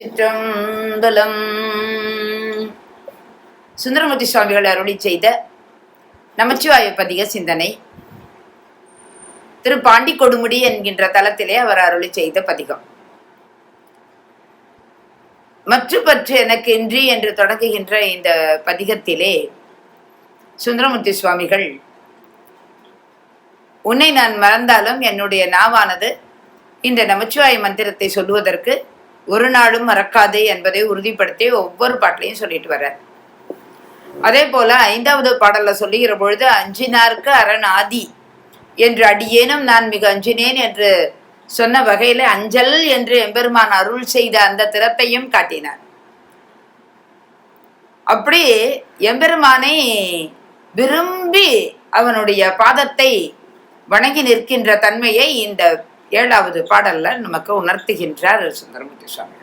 சிற்றம்பலம் சுந்தரமூர்த்தி சுவாமிகள் அருளி செய்த நமச்சிவாய பதிக சிந்தனை. திரு பாண்டி கொடுமுடி என்கின்ற தலத்திலே அவர் அருளி செய்த பதிகம். மற்ற பற்று எனக்கு இன்றி என்று தொடங்குகின்ற இந்த பதிகத்திலே சுந்தரமூர்த்தி சுவாமிகள் உன்னை நான் மறந்தாலும் என்னுடைய நாவானது இந்த நமச்சிவாய மந்திரத்தை சொல்லுவதற்கு ஒரு நாளும் மறக்காது என்பதை உறுதிப்படுத்தி ஒவ்வொரு பாட்டிலையும் சொல்லிட்டு வர்றார் அதே போல ஐந்தாவது பாடல்ல சொல்லுகிற பொழுது அஞ்சினார்க்கு அரண் ஆதி என்று அடியேனும் நான் மிக அஞ்சினேன் என்று சொன்ன வகையில அஞ்சல் என்று எம்பெருமான் அருள் செய்த அந்த திறத்தையும் காட்டினார். அப்படி எம்பெருமானை விரும்பி அவனுடைய பாதத்தை வணங்கி நிற்கின்ற தன்மையை இந்த ஏழாவது பாடல்ல நமக்கு உணர்த்துகின்றார் சுந்தரமூர்த்தி சுவாமி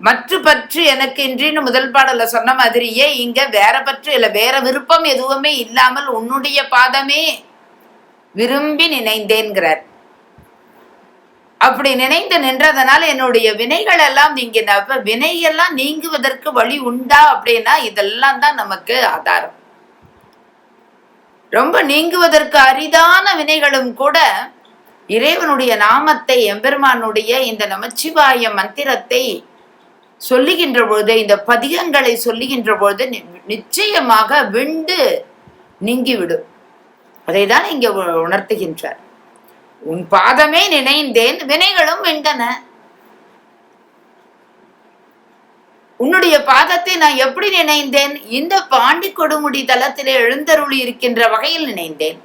மற்ற பற்று எனக்கு இன்றின்னு முதல் பாடல சொன்ன மாதிரியே இங்க வேற பற்று இல்ல வேற விருப்பம் எதுவுமே இல்லாமல் உன்னுடைய பாதமே விரும்பி நினைந்தேன்கிறார். அப்படி நினைந்து நின்றதனால என்னுடைய வினைகள் எல்லாம் நீங்க வினையெல்லாம் நீங்குவதற்கு வழி உண்டா அப்படின்னா இதெல்லாம் தான் நமக்கு ஆதாரம். ரொம்ப நீங்குவதற்கு அரிதான வினைகளும் கூட இறைவனுடைய நாமத்தை எம்பெருமானுடைய இந்த நமச்சிவாய மந்திரத்தை சொல்லுகின்ற பொழுது இந்த பதிகங்களை சொல்லுகின்ற பொழுது நிச்சயமாக விண்டு நீங்கிவிடும். அதை தான் இங்க உணர்த்துகின்றார். உன் பாதமே நினைந்தேன் வினைகளும் வெண்டன. உன்னுடைய பாதத்தை நான் எப்படி நினைந்தேன்? இந்த பாண்டி கொடுமுடி தலத்திலே எழுந்தருளி இருக்கின்ற வகையில் நினைந்தேன்.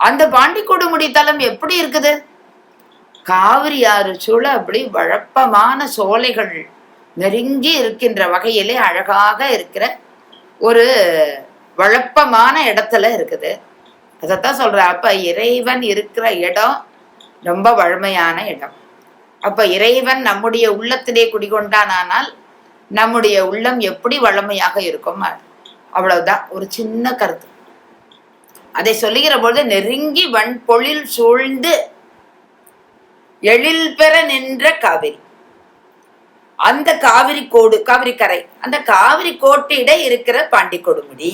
அந்த பாண்டி கொடுமுடி தலம் எப்படி இருக்குது? காவிரி ஆறு சூழ அப்படி வழப்பமான சோலைகள் நெருங்கி இருக்கின்ற வகையிலே அழகாக இருக்கிற ஒரு வழப்பமான இடத்துல இருக்குது. அதைத்தான் சொல்ற அப்ப இறைவன் இருக்கிற இடம் ரொம்ப வழமையான இடம். அப்ப இறைவன் நம்முடைய உள்ளத்திலே குடிகொண்டானால் நம்முடைய உள்ளம் எப்படி வளமையாக இருக்கும்? அவ்வளவுதான். ஒரு சின்ன கருத்து. அதை சொல்லுகிற பொழுது நெருங்கி வன் பொழில் சூழ்ந்து எழில் பெற நின்ற காவிரி. அந்த காவிரி கோடு காவிரி கரை அந்த காவிரி கோட்டிட இருக்கிற பாண்டி கொடுமுடி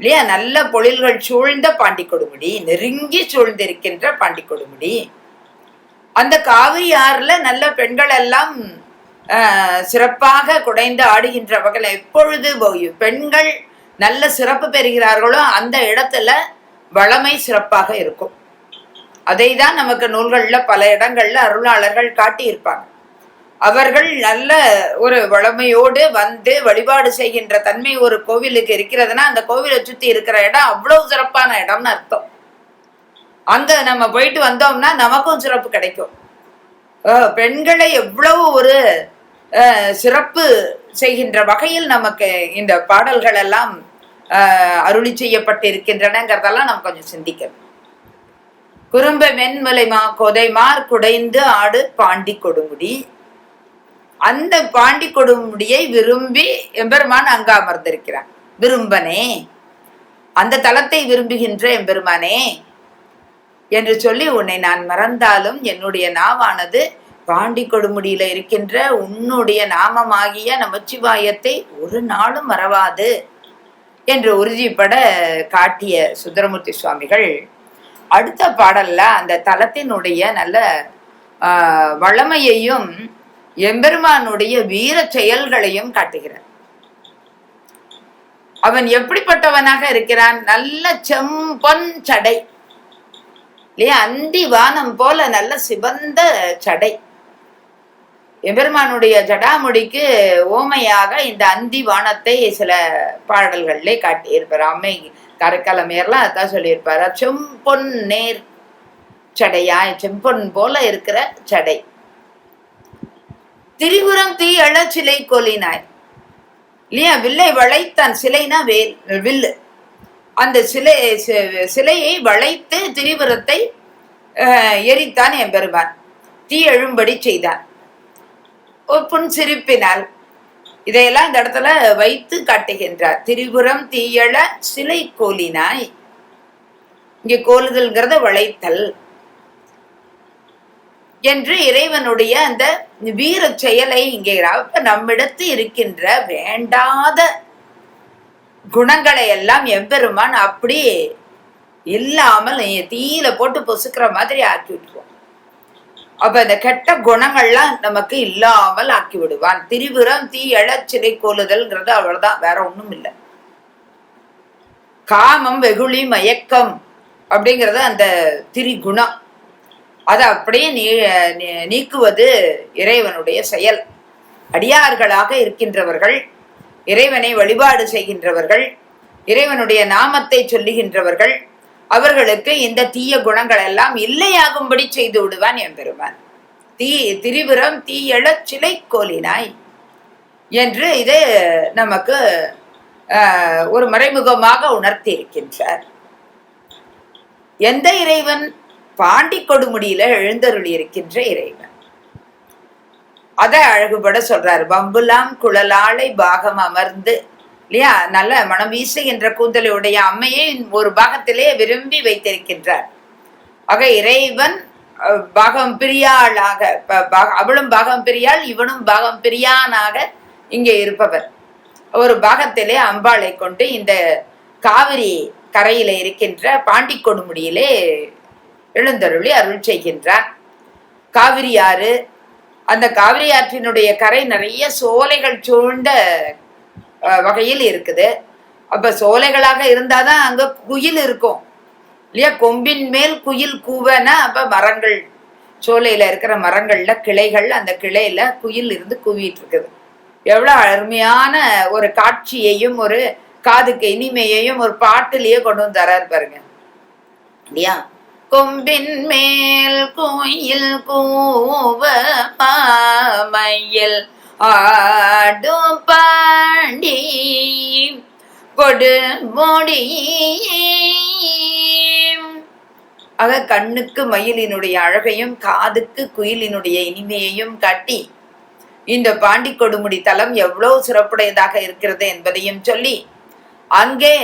இல்லையா? நல்ல பொழில்கள் சூழ்ந்த பாண்டி கொடுமுடி நெருங்கி சூழ்ந்திருக்கின்ற பாண்டி கொடுமுடி அந்த காவிரி ஆறுல நல்ல பெண்கள் எல்லாம் சிறப்பாக குடைந்து ஆடுகின்ற வகையில் எப்பொழுது பெண்கள் நல்ல சிறப்பு பெறுகிறார்களோ அந்த இடத்துல வளமை சிறப்பாக இருக்கும். அதை தான் நமக்கு நூல்களில் பல இடங்கள்ல அருளாளர்கள் காட்டியிருப்பாங்க. அவர்கள் நல்ல ஒரு வளமையோடு வந்து வழிபாடு செய்கின்ற தன்மை ஒரு கோவிலுக்கு இருக்கிறதுனா அந்த கோவிலை சுற்றி இருக்கிற இடம் அவ்வளவு சிறப்பான இடம்னு அர்த்தம். அங்க நம்ம போயிட்டு வந்தோம்னா நமக்கும் சிறப்பு கிடைக்கும். பெண்களை எவ்வளவு ஒரு சிறப்பு செய்கின்ற வகையில் நமக்கு இந்த பாடல்கள் எல்லாம் அருளி செய்யப்பட்டிருக்கின்றனங்கிறதெல்லாம் நம்ம கொஞ்சம் சிந்திக்கணும். குறும்ப மென்மலைமா கொதைமார் குடைந்து ஆடு பாண்டி கொடுமுடி. அந்த பாண்டி கொடுமுடியை விரும்பி எம்பெருமான் அங்கு அமர்ந்திருக்கிறான் விரும்பனே அந்த தலத்தை விரும்புகின்ற எம்பெருமானே என்று சொல்லி உன்னை நான் மறந்தாலும் என்னுடைய நாவானது பாண்டி கொடுமுடியில இருக்கின்ற உன்னுடைய நாமமாகிய நமச்சிவாயத்தை ஒரு நாளும் மறவாது என்று உறுதிப்பட காட்டிய சுந்தரமூர்த்தி சுவாமிகள். அடுத்த பாடல்ல அந்த தலத்தினுடைய நல்ல வளமையையும் எம்பெருமானுடைய வீர செயல்களையும் காட்டுகிறார். அவன் எப்படிப்பட்டவனாக இருக்கிறான்? நல்ல செம்பொன் சடை. இல்லையா? அந்தி வானம் போல நல்ல சிவந்த சடை. எம்பெருமானுடைய ஜடாமுடிக்கு ஓமையாக இந்த அந்தி வானத்தை சில பாடல்கள்லே காட்டியிருப்பார். அம்மை கரைக்காலமையர்லாம் அதான் சொல்லியிருப்பார். செம்பொன் நேர் சடையா? செம்பொன் போல இருக்கிற சடை. திரிபுரம் தீ எழ சிலை கொலினாய். இல்லையா? வில்லை வளைத்தான் சிலைனா வேல் வில்லு. அந்த சிலை சிலையை வளைத்து திரிபுரத்தை எரித்தான் என் பெருமான். தீ எழும்படி செய்தான். புன் சிரிப்பினால் இதையெல்லாம் இந்த இடத்துல வைத்து காட்டுகின்றார். திரிபுரம் தீயழ சிலை கோலினாய். இங்கே கோலுதல்ங்கிறத வளைத்தல் என்று இறைவனுடைய அந்த வீர செயலை இங்கே நம்மிடத்து இருக்கின்ற வேண்டாத குணங்களை எல்லாம் எம்பெருமான் அப்படி இல்லாமல் தீயில போட்டு பொசுக்கிற மாதிரி ஆக்கி விட்டுருவான். அப்ப இந்த கெட்ட குணங்கள்லாம் நமக்கு இல்லாமல் ஆக்கி விடுவான். திரிபுரம் தீ எழச்சிலை கோலுதல்ங்கிறது அவ்வளவுதான் வேற ஒண்ணும் இல்லை. காமம் வெகுளி மயக்கம் அப்படிங்கிறது அந்த திரிகுணம். அதை அப்படியே நீ- நீக்குவது இறைவனுடைய செயல். அடியார்களாக இருக்கின்றவர்கள் இறைவனை வழிபாடு செய்கின்றவர்கள் இறைவனுடைய நாமத்தை சொல்லுகின்றவர்கள் அவர்களுக்கு இந்த தீய குணங்கள் எல்லாம் இல்லையாகும்படி செய்து விடுவான் எம்பெருமான். தீ திரிபுரம் தீயழ சிலை கோலினாய் என்று இது நமக்கு ஒரு மறைமுகமாக உணர்த்தி இருக்கின்றார் எந்த இறைவன்? பாண்டி கொடுமுடியில எழுந்தருளி இருக்கின்ற இறைவன். அதை அழகுபட சொல்றாரு. பம்புலாம் குழலாளை பாகம் அமர்ந்து இல்லையா? நல்ல மனம் வீசுகின்ற கூந்தலையுடைய அம்மையை ஒரு பாகத்திலே விரும்பி வைத்திருக்கின்றார். ஆக இறைவன் பாகம் பிரியாளாக ப- அவளும் பாகம் பிரியாள் இவனும் பாகம் பிரியானாக இங்கே இருப்பவர். ஒரு பாகத்திலே அம்பாளை கொண்டு இந்த காவிரி கரையில இருக்கின்ற பாண்டி கொடுமுடியிலே எழுந்தருளி அருள் செய்கின்றார். காவிரி ஆறு அந்த காவிரி ஆற்றினுடைய கரை நிறைய சோலைகள் சூழ்ந்த வகையில் இருக்குது. அப்ப சோலைகளாக இருந்தாதான் அங்க குயில் இருக்கும். இல்லையா? கொம்பின் மேல் குயில் கூவனா அப்ப மரங்கள் சோலையில இருக்கிற மரங்கள்ல கிளைகள் அந்த கிளையில குயில் இருந்து குவிட்டு இருக்குது. எவ்வளவு அருமையான ஒரு காட்சியையும் ஒரு காதுக்கு இனிமையையும் ஒரு பாட்டுலயே கொண்டு வந்து தராரு பாருங்க. இல்லையா? கொம்பின் மேல் கோயில் கூவ மாமையில் ஆடும் பாண்டி கொடுமுடி ஆக கண்ணுக்கு மயிலினுடைய அழகையும் காதுக்கு குயிலினுடைய இனிமையையும் காட்டி இந்த பாண்டி கொடுமுடி தலம் எவ்வளவு சிறப்புடையதாக இருக்கிறது என்பதையும் சொல்லி அங்கே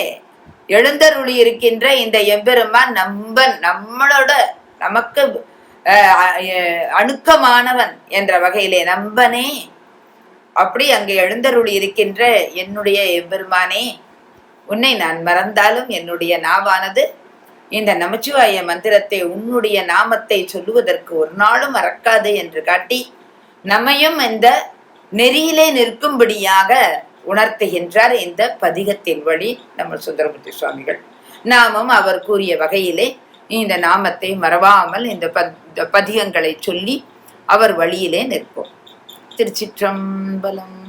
எழுந்தருளி இருக்கின்ற இந்த எம்பெருமான் நம்பன் நம்மளோட நமக்கு அஹ், அணுக்கமானவன் என்ற வகையிலே நம்பனே. அப்படி அங்கே எழுந்தருளி இருக்கின்ற என்னுடைய எம்பெருமானே உன்னை நான் மறந்தாலும் என்னுடைய நாவானது. இந்த நமச்சிவாய மந்திரத்தை உன்னுடைய நாமத்தை சொல்லுவதற்கு ஒரு நாளும் மறக்காது என்று காட்டி நம்மையும் இந்த நெறியிலே நிற்கும்படியாக உணர்த்துகின்றார் இந்த பதிகத்தின் வழி நம்ம சுந்தரமூர்த்தி சுவாமிகள். நாமும் அவர் கூறிய வகையிலே இந்த நாமத்தை மறவாமல் இந்த பத் பதிகங்களை சொல்லி அவர் வழியிலே நிற்போம். திருச்சிற்றம்பலம்.